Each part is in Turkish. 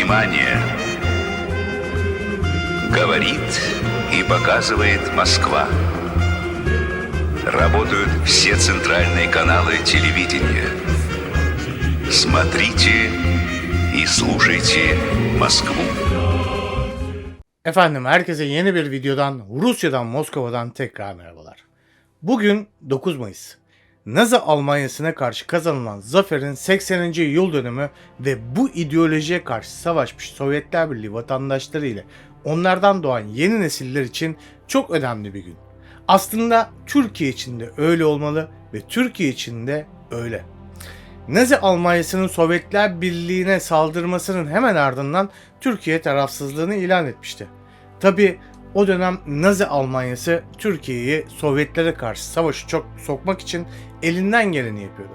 Внимание! Говорит и показывает Москва. Работают все центральные каналы телевидения. Смотрите и слушайте Москву. Efendim herkese yeni bir videodan Rusya'dan Moskova'dan tekrar merhabalar. Bugün 9 Mayıs. Nazi Almanyası'na karşı kazanılan zaferin 80. yıl dönümü ve bu ideolojiye karşı savaşmış Sovyetler Birliği vatandaşları ile onlardan doğan yeni nesiller için çok önemli bir gün. Aslında Türkiye için de öyle olmalı ve Türkiye için de öyle. Nazi Almanyası'nın Sovyetler Birliği'ne saldırmasının hemen ardından Türkiye tarafsızlığını ilan etmişti. Tabi o dönem Nazi Almanyası Türkiye'yi Sovyetlere karşı savaşı çok sokmak için elinden geleni yapıyordu.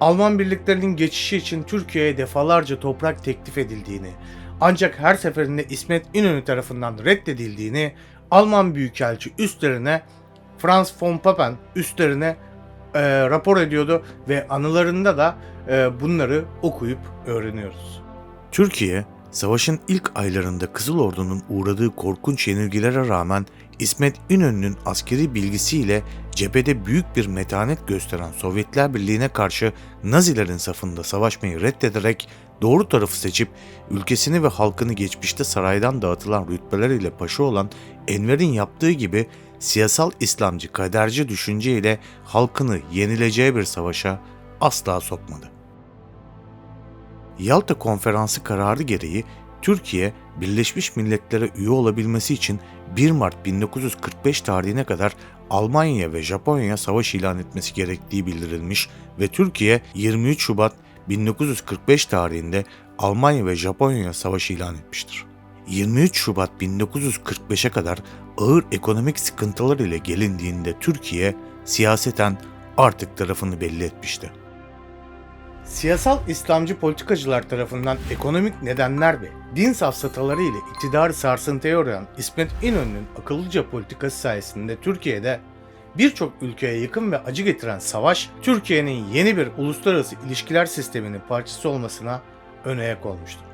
Alman birliklerinin geçişi için Türkiye'ye defalarca toprak teklif edildiğini, ancak her seferinde İsmet İnönü tarafından reddedildiğini Alman Büyükelçi üstlerine Franz von Papen üstlerine e, rapor ediyordu ve anılarında da e, bunları okuyup öğreniyoruz. Türkiye, savaşın ilk aylarında Kızıl Ordu'nun uğradığı korkunç yenilgilere rağmen İsmet İnönü'nün askeri bilgisiyle cephede büyük bir metanet gösteren Sovyetler Birliği'ne karşı Nazilerin safında savaşmayı reddederek doğru tarafı seçip ülkesini ve halkını geçmişte saraydan dağıtılan rütbeleriyle paşa olan Enver'in yaptığı gibi siyasal İslamcı kaderci düşünceyle halkını yenileceği bir savaşa asla sokmadı. Yalta Konferansı kararı gereği Türkiye, Birleşmiş Milletler'e üye olabilmesi için 1 Mart 1945 tarihine kadar Almanya ve Japonya'ya savaş ilan etmesi gerektiği bildirilmiş ve Türkiye 23 Şubat 1945 tarihinde Almanya ve Japonya'ya savaş ilan etmiştir. 23 Şubat 1945'e kadar ağır ekonomik sıkıntılar ile gelindiğinde Türkiye siyaseten artık tarafını belli etmişti. Siyasal İslamcı politikacılar tarafından ekonomik nedenler ve din safsataları ile iktidarı sarsıntıya uğrayan İsmet İnönü'nün akıllıca politikası sayesinde Türkiye'de birçok ülkeye yakın ve acı getiren savaş, Türkiye'nin yeni bir uluslararası ilişkiler sisteminin parçası olmasına ön ayak olmuştur.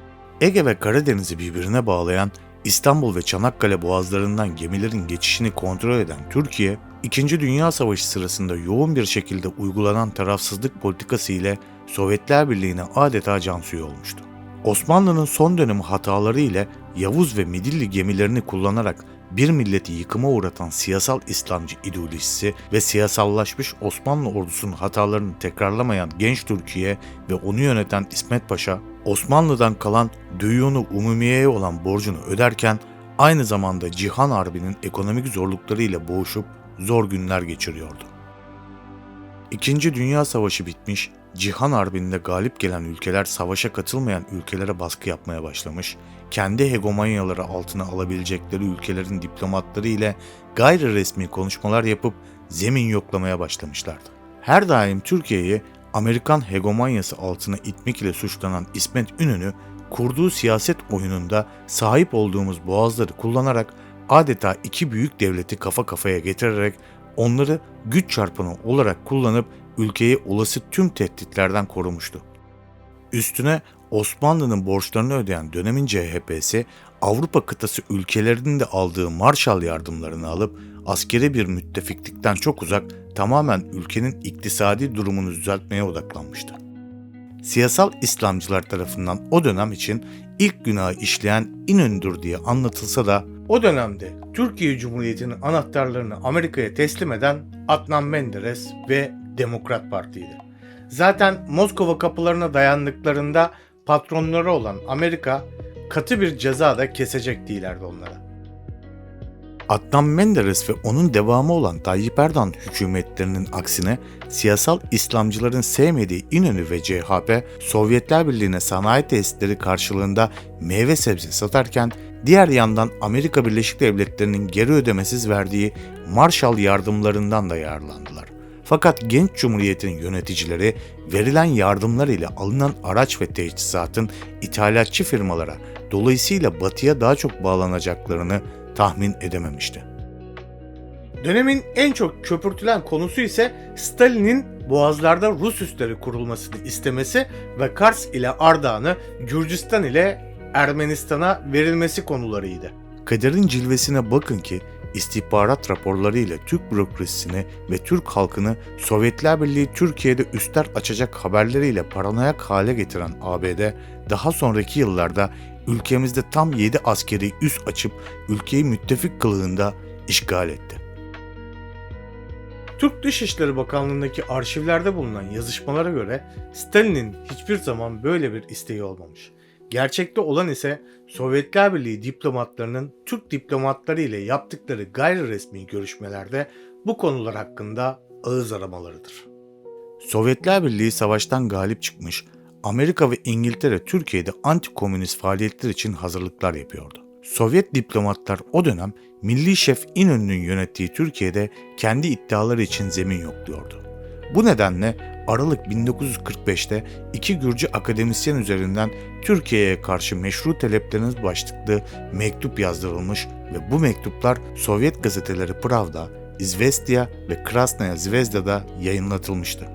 Ege ve Karadeniz'i birbirine bağlayan İstanbul ve Çanakkale boğazlarından gemilerin geçişini kontrol eden Türkiye, İkinci Dünya Savaşı sırasında yoğun bir şekilde uygulanan tarafsızlık politikası ile Sovyetler Birliği'ne adeta can suyu olmuştu. Osmanlı'nın son dönemi hataları ile Yavuz ve Midilli gemilerini kullanarak bir milleti yıkıma uğratan siyasal İslamcı ideolojisi ve siyasallaşmış Osmanlı ordusunun hatalarını tekrarlamayan genç Türkiye ve onu yöneten İsmet Paşa, Osmanlı'dan kalan Düyunu Umumiye'ye olan borcunu öderken aynı zamanda Cihan Harbi'nin ekonomik zorluklarıyla boğuşup zor günler geçiriyordu. İkinci Dünya Savaşı bitmiş, Cihan Harbi'nde galip gelen ülkeler savaşa katılmayan ülkelere baskı yapmaya başlamış, kendi hegemonyaları altına alabilecekleri ülkelerin diplomatları ile gayri resmi konuşmalar yapıp zemin yoklamaya başlamışlardı. Her daim Türkiye'yi Amerikan hegemonyası altına itmek ile suçlanan İsmet İnönü, kurduğu siyaset oyununda sahip olduğumuz boğazları kullanarak adeta iki büyük devleti kafa kafaya getirerek onları güç çarpanı olarak kullanıp ülkeyi olası tüm tehditlerden korumuştu. Üstüne Osmanlı'nın borçlarını ödeyen dönemin CHP'si Avrupa kıtası ülkelerinin de aldığı Marshall yardımlarını alıp askeri bir müttefiklikten çok uzak tamamen ülkenin iktisadi durumunu düzeltmeye odaklanmıştı. Siyasal İslamcılar tarafından o dönem için ilk günahı işleyen İnönü'dür diye anlatılsa da O dönemde Türkiye Cumhuriyeti'nin anahtarlarını Amerika'ya teslim eden Adnan Menderes ve Demokrat Parti'ydi. Zaten Moskova kapılarına dayandıklarında patronları olan Amerika katı bir ceza da kesecek değillerdi onlara. Adnan Menderes ve onun devamı olan Tayyip Erdoğan hükümetlerinin aksine siyasal İslamcıların sevmediği İnönü ve CHP, Sovyetler Birliği'ne sanayi tesisleri karşılığında meyve sebze satarken diğer yandan Amerika Birleşik Devletleri'nin geri ödemesiz verdiği Marshall yardımlarından da yararlandılar. Fakat genç cumhuriyetin yöneticileri verilen yardımlar ile alınan araç ve teçhizatın ithalatçı firmalara dolayısıyla batıya daha çok bağlanacaklarını tahmin edememişti. Dönemin en çok köpürtülen konusu ise Stalin'in Boğazlarda Rus üsleri kurulmasını istemesi ve Kars ile Ardahan'ı Gürcistan ile Ermenistan'a verilmesi konularıydı. Kaderin cilvesine bakın ki istihbarat raporları ile Türk bürokrasisini ve Türk halkını Sovyetler Birliği Türkiye'de üstler açacak haberleriyle paranoyak hale getiren ABD daha sonraki yıllarda ülkemizde tam 7 askeri üs açıp ülkeyi müttefik kılığında işgal etti. Türk Dışişleri Bakanlığı'ndaki arşivlerde bulunan yazışmalara göre Stalin'in hiçbir zaman böyle bir isteği olmamış. Gerçekte olan ise Sovyetler Birliği diplomatlarının Türk diplomatları ile yaptıkları gayri resmi görüşmelerde bu konular hakkında ağız aramalarıdır. Sovyetler Birliği savaştan galip çıkmış, Amerika ve İngiltere Türkiye'de anti-komünist faaliyetler için hazırlıklar yapıyordu. Sovyet diplomatlar o dönem Milli Şef İnönü'nün yönettiği Türkiye'de kendi iddiaları için zemin yokluyordu. Bu nedenle Aralık 1945'te iki Gürcü akademisyen üzerinden Türkiye'ye karşı meşru talepleriniz başlıklı mektup yazdırılmış ve bu mektuplar Sovyet gazeteleri Pravda, İzvestia ve Krasnaya Zvezda'da yayınlatılmıştı.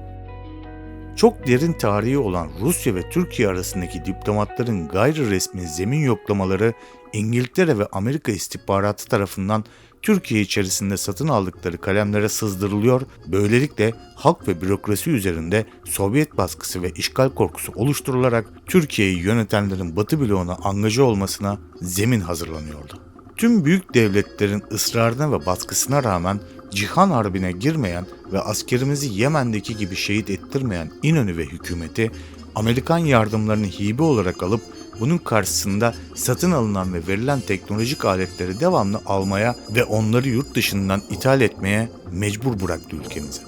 Çok derin tarihi olan Rusya ve Türkiye arasındaki diplomatların gayri resmi zemin yoklamaları İngiltere ve Amerika istihbaratı tarafından Türkiye içerisinde satın aldıkları kalemlere sızdırılıyor, böylelikle halk ve bürokrasi üzerinde Sovyet baskısı ve işgal korkusu oluşturularak Türkiye'yi yönetenlerin Batı bloğuna angaja olmasına zemin hazırlanıyordu. Tüm büyük devletlerin ısrarına ve baskısına rağmen Cihan Harbi'ne girmeyen ve askerimizi Yemen'deki gibi şehit ettirmeyen İnönü ve hükümeti Amerikan yardımlarını hibe olarak alıp bunun karşısında satın alınan ve verilen teknolojik aletleri devamlı almaya ve onları yurt dışından ithal etmeye mecbur bıraktı ülkemizi.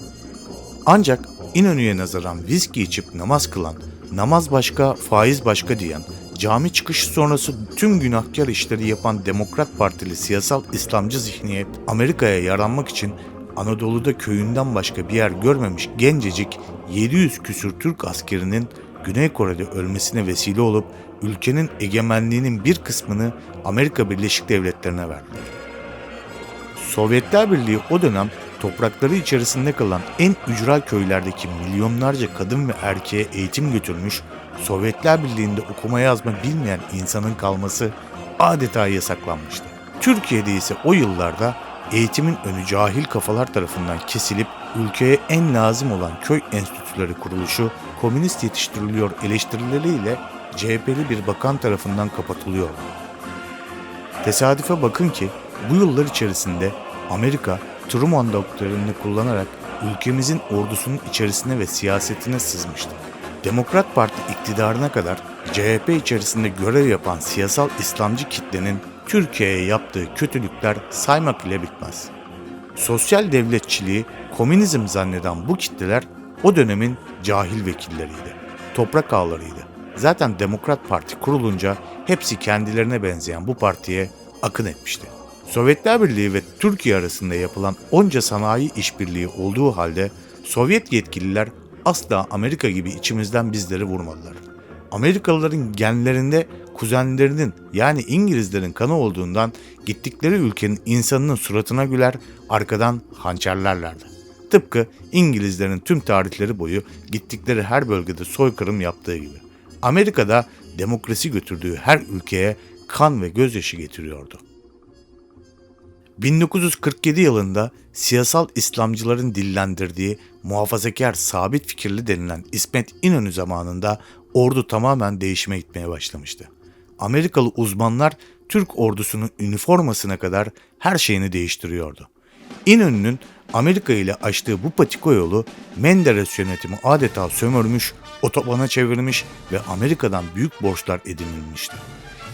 Ancak İnönü'ye nazaran viski içip namaz kılan, namaz başka, faiz başka diyen, cami çıkışı sonrası tüm günahkar işleri yapan Demokrat Partili siyasal İslamcı zihniyet Amerika'ya yaranmak için Anadolu'da köyünden başka bir yer görmemiş gencecik 700 küsür Türk askerinin Güney Kore'de ölmesine vesile olup ülkenin egemenliğinin bir kısmını Amerika Birleşik Devletleri'ne verdiler. Sovyetler Birliği o dönem toprakları içerisinde kalan en ücra köylerdeki milyonlarca kadın ve erkeğe eğitim götürmüş, Sovyetler Birliği'nde okuma yazma bilmeyen insanın kalması adeta yasaklanmıştı. Türkiye'de ise o yıllarda eğitimin önü cahil kafalar tarafından kesilip ülkeye en lazım olan köy enstitüleri kuruluşu komünist yetiştiriliyor eleştirileriyle CHP'li bir bakan tarafından kapatılıyor. Tesadüfe bakın ki bu yıllar içerisinde Amerika Truman doktrinini kullanarak ülkemizin ordusunun içerisine ve siyasetine sızmıştı. Demokrat Parti iktidarına kadar CHP içerisinde görev yapan siyasal İslamcı kitlenin Türkiye'ye yaptığı kötülükler saymak ile bitmez. Sosyal devletçiliği komünizm zanneden bu kitleler o dönemin cahil vekilleriydi. Toprak ağlarıydı. Zaten Demokrat Parti kurulunca hepsi kendilerine benzeyen bu partiye akın etmişti. Sovyetler Birliği ve Türkiye arasında yapılan onca sanayi işbirliği olduğu halde Sovyet yetkililer asla Amerika gibi içimizden bizleri vurmadılar. Amerikalıların genlerinde kuzenlerinin yani İngilizlerin kanı olduğundan gittikleri ülkenin insanının suratına güler, arkadan hançerlerlerdi. Tıpkı İngilizlerin tüm tarihleri boyu gittikleri her bölgede soykırım yaptığı gibi. Amerika'da demokrasi götürdüğü her ülkeye kan ve gözyaşı getiriyordu. 1947 yılında siyasal İslamcıların dillendirdiği muhafazakar sabit fikirli denilen İsmet İnönü zamanında ordu tamamen değişime gitmeye başlamıştı. Amerikalı uzmanlar Türk ordusunun üniformasına kadar her şeyini değiştiriyordu. İnönü'nün Amerika ile açtığı bu patika yolu Menderes yönetimi adeta sömürmüş, otobana çevirmiş ve Amerika'dan büyük borçlar edinilmişti.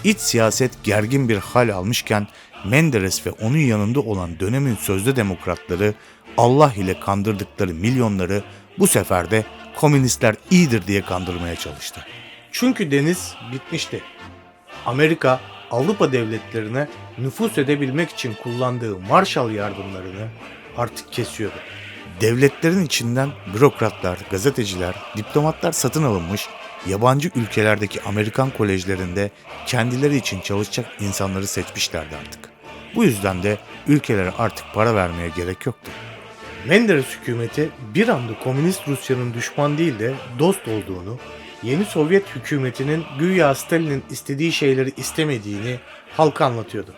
İç siyaset gergin bir hal almışken Menderes ve onun yanında olan dönemin sözde demokratları Allah ile kandırdıkları milyonları bu sefer de komünistler iyidir diye kandırmaya çalıştı. Çünkü deniz bitmişti. Amerika Avrupa devletlerine nüfus edebilmek için kullandığı Marshall yardımlarını artık kesiyordu. Devletlerin içinden bürokratlar, gazeteciler, diplomatlar satın alınmış, yabancı ülkelerdeki Amerikan kolejlerinde kendileri için çalışacak insanları seçmişlerdi artık. Bu yüzden de ülkelere artık para vermeye gerek yoktu. Menderes hükümeti bir anda komünist Rusya'nın düşman değil de dost olduğunu, yeni Sovyet hükümetinin güya Stalin'in istediği şeyleri istemediğini halka anlatıyordu.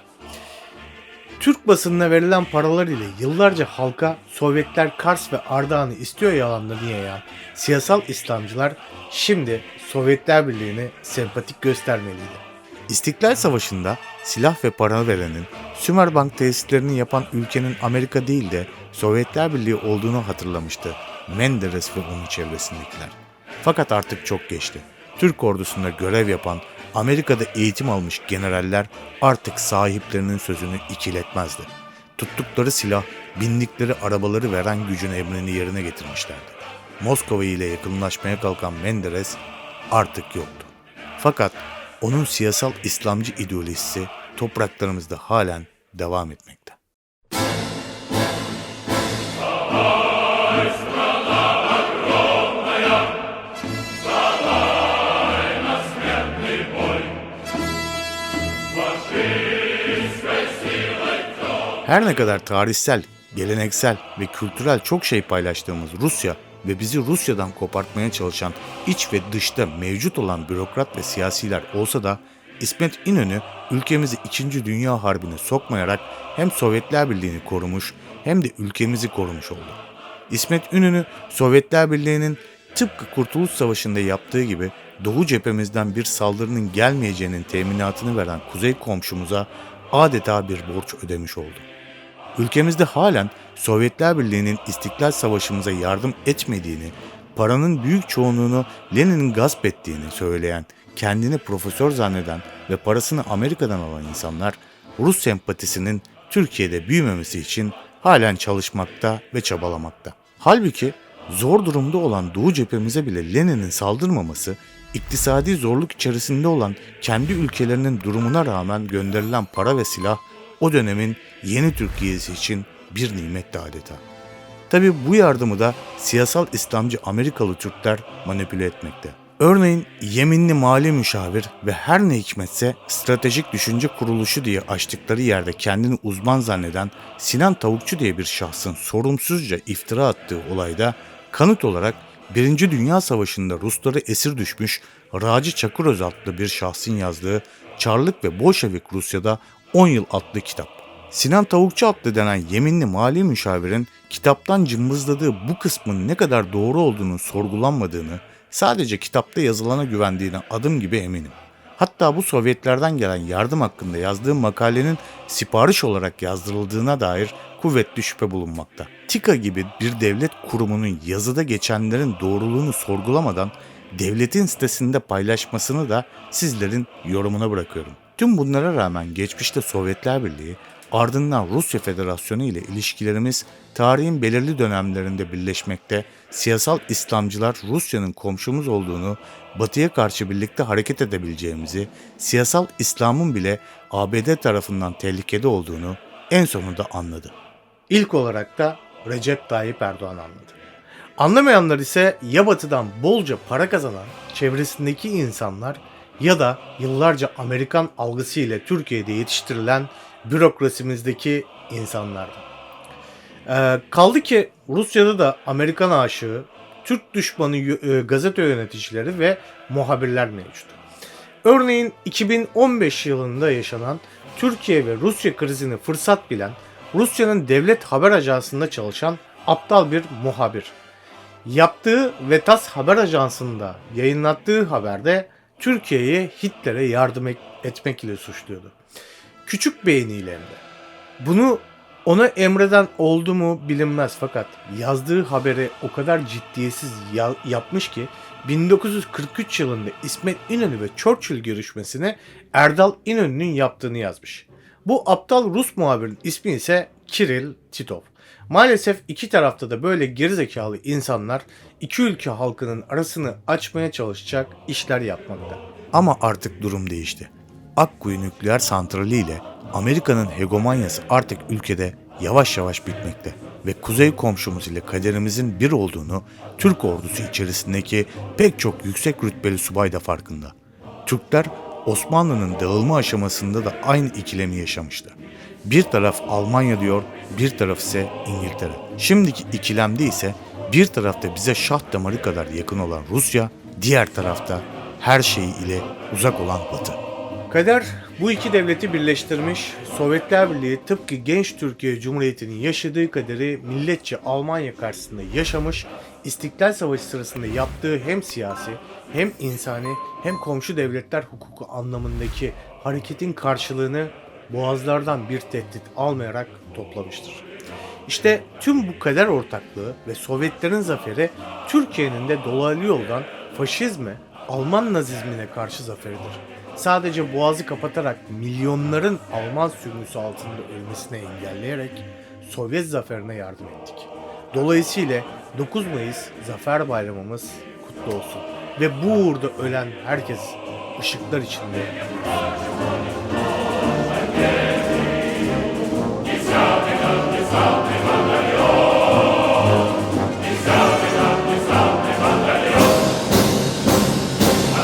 Türk basınına verilen paralar ile yıllarca halka Sovyetler Kars ve Ardahan'ı istiyor yalanlarını yayan siyasal İslamcılar şimdi Sovyetler Birliği'ne sempatik göstermeliydi. İstiklal Savaşı'nda silah ve para verenin, Sümerbank tesislerini yapan ülkenin Amerika değil de Sovyetler Birliği olduğunu hatırlamıştı Menderes ve onun çevresindekiler. Fakat artık çok geçti. Türk ordusunda görev yapan, Amerika'da eğitim almış generaller artık sahiplerinin sözünü ikiletmezdi. Tuttukları silah, bindikleri arabaları veren gücün emrini yerine getirmişlerdi. Moskova ile yakınlaşmaya kalkan Menderes artık yoktu. Fakat onun siyasal İslamcı ideolojisi topraklarımızda halen devam etmekte. Her ne kadar tarihsel, geleneksel ve kültürel çok şey paylaştığımız Rusya ve bizi Rusya'dan kopartmaya çalışan iç ve dışta mevcut olan bürokrat ve siyasiler olsa da İsmet İnönü ülkemizi 2. Dünya Harbi'ne sokmayarak hem Sovyetler Birliği'ni korumuş hem de ülkemizi korumuş oldu. İsmet İnönü Sovyetler Birliği'nin tıpkı Kurtuluş Savaşı'nda yaptığı gibi Doğu cephemizden bir saldırının gelmeyeceğinin teminatını veren kuzey komşumuza adeta bir borç ödemiş oldu. Ülkemizde halen Sovyetler Birliği'nin İstiklal Savaşımıza yardım etmediğini, paranın büyük çoğunluğunu Lenin'in gasp ettiğini söyleyen, kendini profesör zanneden ve parasını Amerika'dan alan insanlar Rus sempatisinin Türkiye'de büyümemesi için halen çalışmakta ve çabalamakta. Halbuki zor durumda olan Doğu cephemize bile Lenin'in saldırmaması, iktisadi zorluk içerisinde olan kendi ülkelerinin durumuna rağmen gönderilen para ve silah o dönemin yeni Türkiye'si için bir nimetti adeta. Tabi bu yardımı da siyasal İslamcı Amerikalı Türkler manipüle etmekte. Örneğin yeminli mali müşavir ve her ne hikmetse stratejik düşünce kuruluşu diye açtıkları yerde kendini uzman zanneden Sinan Tavukçu diye bir şahsın sorumsuzca iftira attığı olayda kanıt olarak Birinci Dünya Savaşı'nda Rusları esir düşmüş Raci Çakıröz adlı bir şahsın yazdığı Çarlık ve Bolşevik Rusya'da 10 yıl adlı kitap. Sinan Tavukçu adlı denen yeminli mali müşavirin kitaptan cımbızladığı bu kısmın ne kadar doğru olduğunu sorgulanmadığını, sadece kitapta yazılana güvendiğine adım gibi eminim. Hatta bu Sovyetlerden gelen yardım hakkında yazdığım makalenin sipariş olarak yazdırıldığına dair kuvvetli şüphe bulunmakta. TİKA gibi bir devlet kurumunun yazıda geçenlerin doğruluğunu sorgulamadan devletin sitesinde paylaşmasını da sizlerin yorumuna bırakıyorum. Tüm bunlara rağmen geçmişte Sovyetler Birliği, ardından Rusya Federasyonu ile ilişkilerimiz tarihin belirli dönemlerinde birleşmekte, siyasal İslamcılar Rusya'nın komşumuz olduğunu, Batı'ya karşı birlikte hareket edebileceğimizi, siyasal İslam'ın bile ABD tarafından tehlikede olduğunu en sonunda anladı. İlk olarak da Recep Tayyip Erdoğan anladı. Anlamayanlar ise ya batıdan bolca para kazanan çevresindeki insanlar ya da yıllarca Amerikan algısı ile Türkiye'de yetiştirilen bürokrasimizdeki insanlardı. Ee, kaldı ki Rusya'da da Amerikan aşığı, Türk düşmanı e, gazete yöneticileri ve muhabirler mevcut. Örneğin 2015 yılında yaşanan Türkiye ve Rusya krizini fırsat bilen Rusya'nın devlet haber ajansında çalışan aptal bir muhabir. Yaptığı ve TAS haber ajansında yayınlattığı haberde Türkiye'ye Hitler'e yardım et- etmek ile suçluyordu. Küçük de. Bunu ona emreden oldu mu bilinmez fakat yazdığı haberi o kadar ciddiyetsiz ya- yapmış ki 1943 yılında İsmet İnönü ve Churchill görüşmesine Erdal İnönü'nün yaptığını yazmış. Bu aptal Rus muhabirin ismi ise Kiril Titov. Maalesef iki tarafta da böyle gerizekalı insanlar iki ülke halkının arasını açmaya çalışacak işler yapmakta. Ama artık durum değişti. Akkuyu nükleer santrali ile Amerika'nın hegemonyası artık ülkede yavaş yavaş bitmekte ve kuzey komşumuz ile kaderimizin bir olduğunu Türk ordusu içerisindeki pek çok yüksek rütbeli subay da farkında. Türkler Osmanlı'nın dağılma aşamasında da aynı ikilemi yaşamıştı. Bir taraf Almanya diyor, bir taraf ise İngiltere. Şimdiki ikilemde ise bir tarafta bize şah damarı kadar yakın olan Rusya, diğer tarafta her şey ile uzak olan Batı. Kader bu iki devleti birleştirmiş, Sovyetler Birliği tıpkı genç Türkiye Cumhuriyeti'nin yaşadığı kaderi milletçe Almanya karşısında yaşamış, İstiklal Savaşı sırasında yaptığı hem siyasi hem insani hem komşu devletler hukuku anlamındaki hareketin karşılığını boğazlardan bir tehdit almayarak toplamıştır. İşte tüm bu kader ortaklığı ve Sovyetlerin zaferi Türkiye'nin de dolaylı yoldan faşizme, Alman nazizmine karşı zaferidir. Sadece boğazı kapatarak milyonların Alman sürgüsü altında ölmesine engelleyerek Sovyet zaferine yardım ettik. Dolayısıyla 9 Mayıs Zafer Bayramımız kutlu olsun. Ve bu uğurda ölen herkes ışıklar içinde